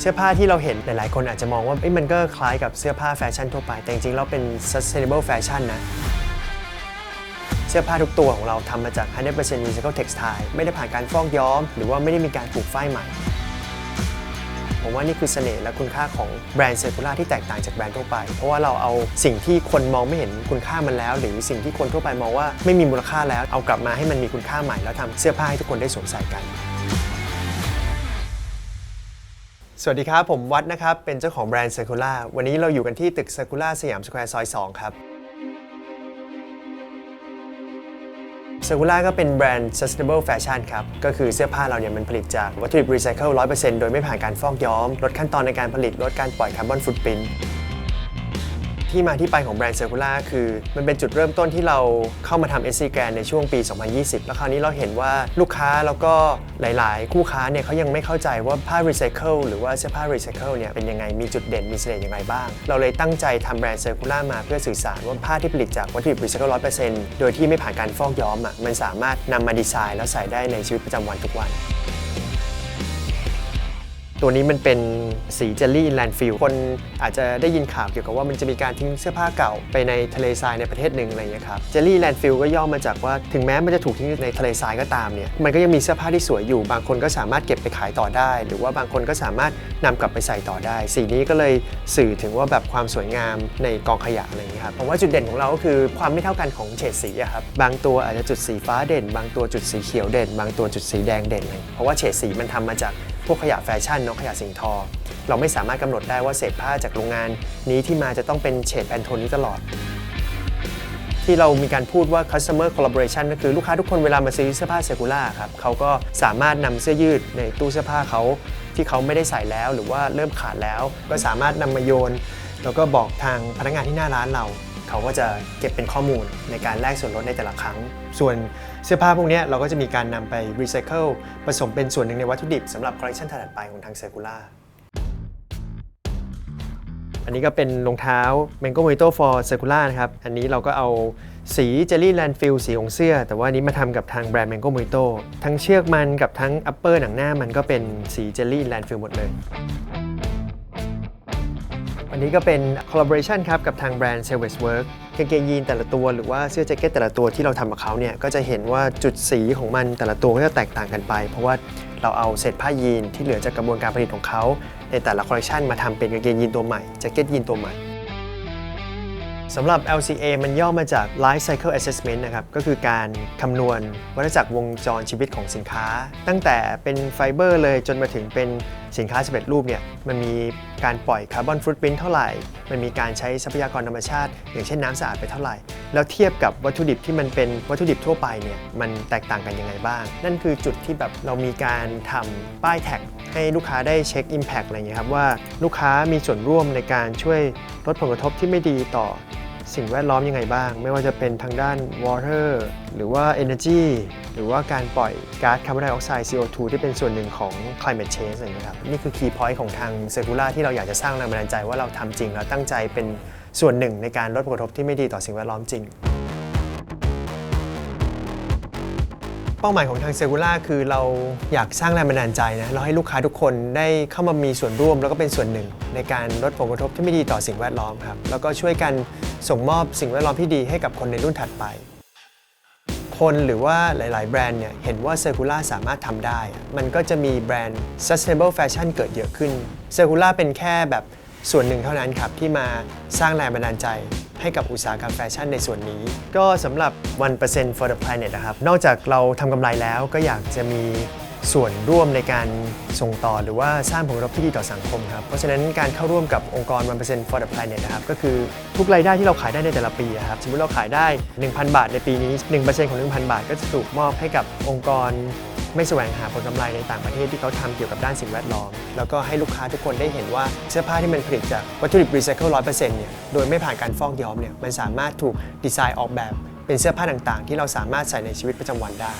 เสื้อผ้าที่เราเห็นหลายๆ คนอาจจะมองว่ามันก็คล้ายกับเสื้อผ้าแฟชั่นทั่วไป แต่จริงๆเราเป็น sustainable fashion นะเสื้อผ้าทุกตัวของเราทำมาจาก 100% recycled textile ไม่ได้ผ่านการฟอกย้อม หรือว่าไม่ได้มีการปลูกฝ้ายใหม่ ผมว่านี่คือเสน่ห์และคุณค่าของแบรนด์เซอร์คูล่าที่แตกต่างจากแบรนด์ทั่วไป เพราะว่าเราเอาสิ่งที่คนมองไม่เห็นคุณค่ามันแล้ว หรือสิ่งที่คนทั่วไปมองว่าไม่มีมูลค่าแล้ว เอากลับมาให้มันมีคุณค่าใหม่แล้วทำเสื้อผ้าให้ทุกคนได้สวมใส่กัน สวัสดีครับ ผมวัดนะครับ เป็นเจ้าของแบรนด์ Circular วันนี้เราอยู่กันที่ตึก Circular สยามสแควร์ซอย 2 ครับ Circular ก็เป็นแบรนด์ sustainable fashion ครับ ก็คือเสื้อผ้าเราเนี่ยมันผลิตจากวัตถุดิบรีไซเคิล100%โดยไม่ผ่านการฟอกย้อม ลดขั้นตอนในการผลิตลดการปล่อยคาร์บอนฟุตปรินท์ ที่มาที่ไปของแบรนด์ Circular คือมันเป็นจุดเริ่มต้นที่เราเข้ามาทำ SC Grand ในช่วงปี 2020 แล้วคราวนี้เราเห็นว่าลูกค้าแล้วก็หลาย ๆ คู่ค้าเนี่ยเขายังไม่เข้าใจว่าผ้ารีไซเคิลหรือว่าเสื้อผ้ารีไซเคิลเนี่ยเป็นยังไงมีจุดเด่นมีเสน่ห์อย่างไรบ้าง เราเลยตั้งใจทำแบรนด์ Circular มาเพื่อสื่อสารว่าผ้าที่ผลิตจากวัตถุดิบรีไซเคิล100%โดยที่ไม่ผ่านการฟอกย้อมอะมันสามารถนำมาดีไซน์ แล้วใส่ได้ในชีวิตประจำวันทุกวัน ตัวนี้มันเป็นสีเจลลี่อินแลนด์ฟิลคนอาจจะได้ยินข่าวเกี่ยวกับว่ามันจะมีการทิ้งเสื้อผ้าเก่าไปในทะเลทรายในประเทศหนึ่งอะไรอย่างเงี้ยครับเจลลี่แลนด์ฟิลก็ย่อมาจากว่าถึงแม้มันจะถูกทิ้งในทะเลทรายก็ตามเนี่ยมันก็ยังมีเสื้อผ้าที่สวยอยู่ บางคนก็สามารถเก็บไปขายต่อได้ หรือว่าบางคนก็สามารถนำกลับไปใส่ต่อได้ สีนี้ก็เลยสื่อถึงว่าแบบความสวยงามในกองขยะอะไรอย่างเงี้ยครับผมว่าจุดเด่นของเราก็คือความไม่เท่ากันของเฉดสีอะครับบางตัวอาจจะจุดสีฟ้าเด่น บางตัวจุดสีเขียวเด่น บางตัวจุดสีแดงเด่นเลยเพราะว่าเฉดสีมันทำมาจากพวกขยะแฟชั่นเนาะขยะสิ่งทอ เราไม่สามารถกำหนดได้ว่าเศษผ้าจากโรงงาน นี้ที่มาจะต้องเป็นเฉดแพนโทนนี้ตลอด ที่เรามีการพูดว่า customer collaboration ก็คือลูกค้าทุกคนเวลามาซื้อเสื้อผ้าเซ r ูล่าครับเขาก็สามารถนำเสื้อยืดในตู้เสื้อผ้าเขาที่เขาไม่ได้ใส่แล้วหรือว่าเริ่มขาดแล้ว ก็สามารถนำมาโยน แล้วก็บอกทางพนักงานที่หน้าร้านเรา เขาก็จะเก็บเป็นข้อมูลในการแลกส่วนลดในแต่ละครั้ง ส่วนเสื้อผ้าพวกนี้เราก็จะมีการนำไปรีไซเคิลผสมเป็นส่วนหนึ่งในวัตถุดิบสำหรับคอลเลคชันถัดไปของทางเซ r ูล่าอันนี้ก็เป็นรองเท้า Mango Mojito for Circular นะครับ อันนี้เราก็เอาสี Jelly Landfill สีของเสื้อ แต่ว่าอันนี้มาทำกับทางแบรนด์ Mango Mojito ทั้งเชือกมันกับทั้ง upper หนังหน้ามันก็เป็นสี Jelly Landfill หมดเลย วันนี้ก็เป็น collaboration ครับกับทางแบรนด์ s e l v a g e Work กางเกงยีนแต่ละตัวหรือว่าเสื้อแจ็คเก็ตแต่ละตัวที่เราทำกับเขาเนี่ยก็จะเห็นว่าจุดสีของมันแต่ละตัวก็จะแตกต่างกันไป เพราะว่าเราเอาเศษผ้ายีนที่เหลือจากกระบวนการผลิตของเขาในแต่ละคอลเลคชันมาทำเป็นกางเกงยีนตัวใหม่แจ็คเก็ตยีนตัวใหม่ สำหรับ LCA มันย่อมาจาก Life Cycle Assessment นะครับ ก็คือการคำนวณวัฏจักรวงจรชีวิตของสินค้า ตั้งแต่เป็นไฟเบอร์เลยจนมาถึงเป็นสินค้าสำเร็จรูปเนี่ย มันมีการปล่อยคาร์บอนฟุตปรินเท่าไหร่ มันมีการใช้ทรัพยากรธรรมชาติ อย่างเช่นน้ำสะอาดไปเท่าไหร่ แล้วเทียบกับวัตถุดิบที่มันเป็นวัตถุดิบทั่วไปเนี่ย มันแตกต่างกันยังไงบ้าง นั่นคือจุดที่แบบเรามีการทำป้ายแท็กให้ลูกค้าได้เช็ค Impact อะไรเงี้ยครับว่าลูกค้ามีส่วนร่วมในการช่วยลดผลกระทบที่ไม่ดีต่อ สิ่งแวดล้อมยังไงบ้าง ไม่ว่าจะเป็นทางด้าน water หรือว่า energy หรือว่าการปล่อยก๊าซคาร์บอนไดออกไซด์ CO2 ที่เป็นส่วนหนึ่งของ climate change อะไรเงี้ยครับนี่คือ key point ของทาง Circular ที่เราอยากจะสร้างแรงบันดาลใจว่าเราทำจริงแล้วตั้งใจเป็นส่วนหนึ่งในการลดผลกระทบที่ไม่ดีต่อสิ่งแวดล้อมจริง เป้าหมายของทางเซ r ูล่าคือเราอยากสร้างแรงบันดาลใจนะเราให้ลูกค้าทุกคนได้เข้ามามีส่วนร่วมแล้วก็เป็นส่วนหนึ่ง ในการลดผลกระทบที่ไม่ดีต่อสิ่งแวดล้อมครับแล้วก็ช่วยกันส่งมอบสิ่งแวดล้อมที่ดีให้กับคนในรุ่นถัดไป คนหรือว่าหลาย ๆ แบรนด์เนี่ยเห็นว่า Circular สามารถทำได้ มันก็จะมีแบรนด์ sustainable fashion เกิดเยอะขึ้น Circular เป็นแค่แบบส่วนหนึ่งเท่านั้นครับที่มาสร้างแรงบันดาลใจ ให้กับอุตสาหกรรมแฟชั่นในส่วนนี้ ก็สำหรับ 1% for the planet นะครับ นอกจากเราทำกำไรแล้วก็อยากจะมีส่วนร่วมในการส่งต่อหรือว่าสร้างผลกระทบที่ดีต่อสังคมครับ เพราะฉะนั้นการเข้าร่วมกับองค์กร 1% for the planet นะครับ ก็คือทุกรายได้ที่เราขายได้ในแต่ละปีอะครับ สมมติเราขายได้ 1,000 บาทในปีนี้ 1%ของ 1,000 บาท ก็จะถูกมอบให้กับองค์กร ไม่แสวงหาผลกำไรในต่างประเทศที่เขาทำเกี่ยวกับด้านสิ่งแวดล้อม แล้วก็ให้ลูกค้าทุกคนได้เห็นว่าเสื้อผ้าที่มันผลิตจากวัตถุดิบรีไซเคิลร้อยเปอร์เซ็นต์เนี่ยโดยไม่ผ่านการฟอกย้อมเนี่ยมันสามารถถูกดีไซน์ออกแบบเป็นเสื้อผ้าต่างๆ ที่เราสามารถใส่ในชีวิตประจำวันได้